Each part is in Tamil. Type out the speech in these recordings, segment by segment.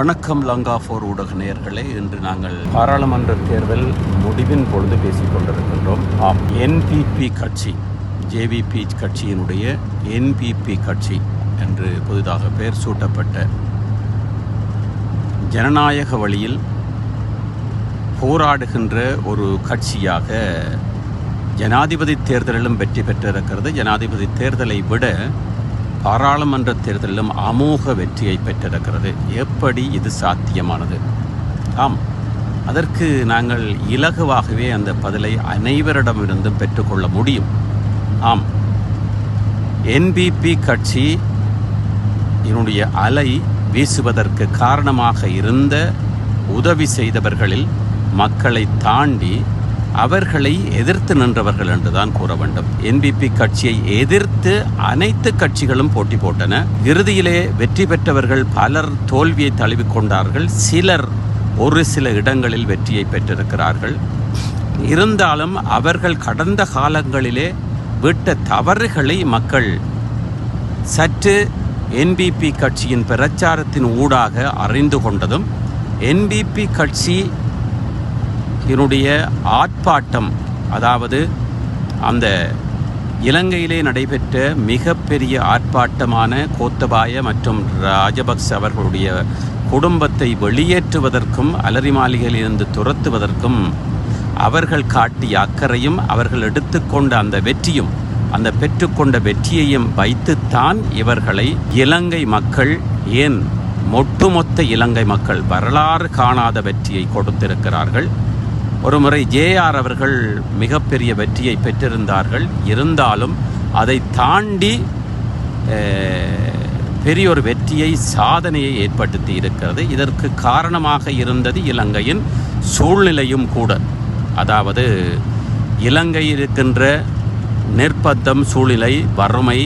வணக்கம் லங்கா ஃபோர் ஊடக நேயர்களே. இன்று நாங்கள் பாராளுமன்ற தேர்தல் முடிவின் பொழுது பேசிக் கொண்டிருக்கின்றோம். ஆம். என்பிபி கட்சி ஜேவிபி கட்சியினுடைய என்பிபி கட்சி என்று புதிதாக பெயர் சூட்டப்பட்ட ஜனநாயக வழியில் போராடுகின்ற ஒரு கட்சியாக ஜனாதிபதி தேர்தலிலும் வெற்றி பெற்றிருக்கிறது. ஜனாதிபதி தேர்தலை விட பாராளுமன்ற தேர்தலிலும் அமோக வெற்றியை பெற்றிருக்கிறது. எப்படி இது சாத்தியமானது? ஆம் அதற்கு நாங்கள் இலகுவாகவே அந்த பதிலை அனைவரிடமிருந்தும் பெற்றுக்கொள்ள முடியும். ஆம் என்பிபி கட்சி இதனுடைய அலை வீசுவதற்கு காரணமாக இருந்த உதவி செய்தவர்களில் மக்களை தாண்டி அவர்களை எதிர்த்து நின்றவர்கள் என்றுதான் கூற வேண்டும். என்பிபி கட்சியை எதிர்த்து அனைத்து கட்சிகளும் போட்டி போட்டன. இறுதியிலே வெற்றி பெற்றவர்கள் பலர் தோல்வியை தழுவிக்கொண்டார்கள் சிலர் ஒரு சில இடங்களில் வெற்றியை பெற்றிருக்கிறார்கள். இருந்தாலும் அவர்கள் கடந்த காலங்களிலே விட்ட தவறுகளை மக்கள் சற்று என்பிபி கட்சியின் பிரச்சாரத்தின் ஊடாக அறிந்து கொண்டதும் என்பிபி கட்சி என்னுடைய ஆர்ப்பாட்டம் அதாவது அந்த இலங்கையிலே நடைபெற்ற மிகப்பெரிய ஆர்ப்பாட்டமான கோத்தபாய மற்றும் ராஜபக்ச அவர்களுடைய குடும்பத்தை வெளியேற்றுவதற்கும் அலரி மாளிகையிலிருந்து துரத்துவதற்கும் அவர்கள் காட்டிய அக்கறையும் அவர்கள் எடுத்துக்கொண்ட அந்த வெற்றியும் அந்த பெற்றுக்கொண்ட வெற்றியையும் வைத்துத்தான் இவர்களை இலங்கை மக்கள் ஏன் ஒட்டுமொத்த இலங்கை மக்கள் வரலாறு காணாத வெற்றியை கொடுத்திருக்கிறார்கள். ஒருமுறை ஜேஆர் அவர்கள் மிகப்பெரிய வெற்றியை பெற்றிருந்தார்கள். இருந்தாலும் அதை தாண்டி பெரிய ஒரு வெற்றியை சாதனையை ஏற்படுத்தி இருக்கிறது. இதற்கு காரணமாக இருந்தது இலங்கையின் சூழ்நிலையும் கூட. அதாவது இலங்கை இருக்கின்ற நிர்பந்தம் சூழ்நிலை வறுமை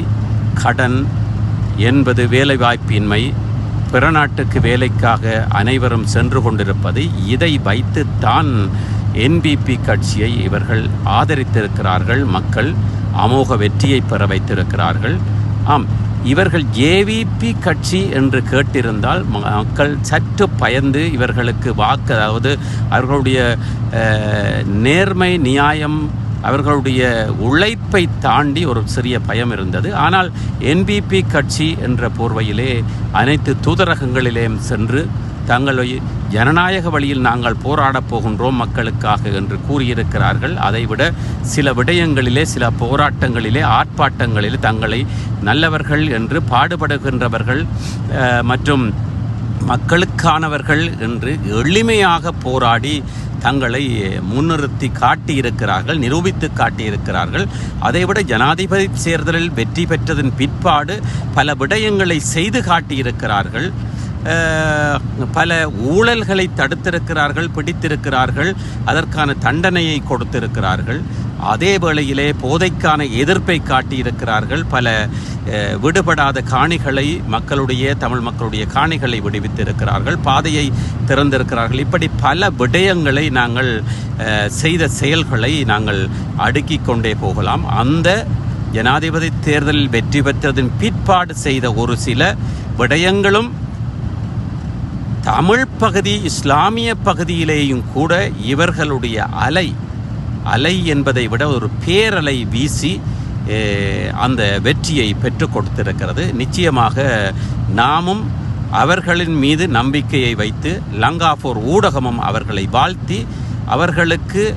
கடன் என்பது வேலைவாய்ப்பின்மை பிற நாட்டுக்கு வேலைக்காக அனைவரும் சென்று கொண்டிருப்பது இதை வைத்துத்தான் என்பிபி கட்சியை இவர்கள் ஆதரித்திருக்கிறார்கள். மக்கள் அமோக வெற்றியை பெற வைத்திருக்கிறார்கள். ஆம் இவர்கள் ஏவிபி கட்சி என்று கேட்டிருந்தால் மக்கள் சற்று பயந்து இவர்களுக்கு வாக்கு அதாவது அவர்களுடைய நேர்மை நியாயம் அவர்களுடைய உழைப்பை தாண்டி ஒரு சிறிய பயம் இருந்தது. ஆனால் என்பிபி கட்சி என்ற போர்வையிலே அனைத்து தூதரகங்களிலேயும் சென்று தங்களை ஜனநாயக வழியில் நாங்கள் போராடப் போகின்றோம் மக்களுக்காக என்று கூறியிருக்கிறார்கள். அதைவிட சில விடயங்களிலே சில போராட்டங்களிலே ஆர்ப்பாட்டங்களிலே தங்களை நல்லவர்கள் என்று பாடுபடுகின்றவர்கள் மற்றும் மக்களுக்கானவர்கள் என்று எளிமையாக போராடி தங்களை முன்னிறுத்தி காட்டியிருக்கிறார்கள் நிரூபித்து காட்டியிருக்கிறார்கள். அதைவிட ஜனாதிபதி தேர்தலில் வெற்றி பெற்றதன் பிற்பாடு பல விடயங்களை செய்து காட்டியிருக்கிறார்கள். பல ஊழல்களை தடுத்திருக்கிறார்கள் பிடித்திருக்கிறார்கள் அதற்கான தண்டனையை கொடுத்திருக்கிறார்கள். அதே வேளையிலே போதைக்கான எதிர்ப்பை காட்டியிருக்கிறார்கள். பல விடுபடாத காணிகளை மக்களுடைய தமிழ் மக்களுடைய காணிகளை விடுவித்திருக்கிறார்கள். பாதையை திறந்திருக்கிறார்கள். இப்படி பல விடயங்களை நாங்கள் செய்த செயல்களை நாங்கள் அடுக்கி கொண்டே போகலாம். அந்த ஜனாதிபதி தேர்தலில் வெற்றி பெற்றதன் பிற்பாடு செய்த ஒரு சில விடயங்களும் தமிழ் பகுதி இஸ்லாமிய பகுதியிலேயும் கூட இவர்களுடைய அலை அலை என்பதை விட ஒரு பேரலை வீசி அந்த வெற்றியை பெற்று கொடுத்திருக்கிறது. நிச்சயமாக நாமும் அவர்களின் மீது நம்பிக்கையை வைத்து லங்காபூர் ஊடகமும் அவர்களை வாழ்த்தி அவர்களுக்கு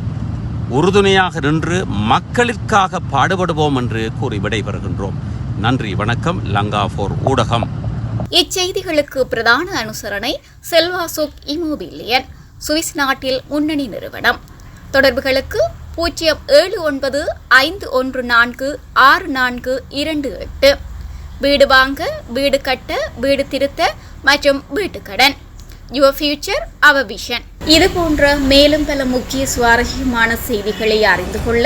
உறுதுணையாக நின்று மக்களுக்காக பாடுபடுவோம் என்று கூறி விடைபெறுகின்றோம். நன்றி வணக்கம். லங்காபூர் ஊடகம். இச்செய்திகளுக்கு பிரதான அனுசரணை செல்வாசுக் இமோபிலியன் சுவிஸ் நாட்டில் முன்னணி நிறுவனம். தொடர்புகளுக்கு பூஜ்ஜியம் ஏழு ஒன்பது ஐந்து ஒன்று நான்கு ஆறு நான்கு இரண்டு எட்டு. வீடு வாங்க வீடு கட்ட வீடு திருத்த மற்றும் வீட்டுக்கடன் யுவர் ஃபியூச்சர் அவர் விஷன் இது போன்ற மேலும் பல முக்கிய சுவாரஸ்யமான செய்திகளை அறிந்து கொள்ள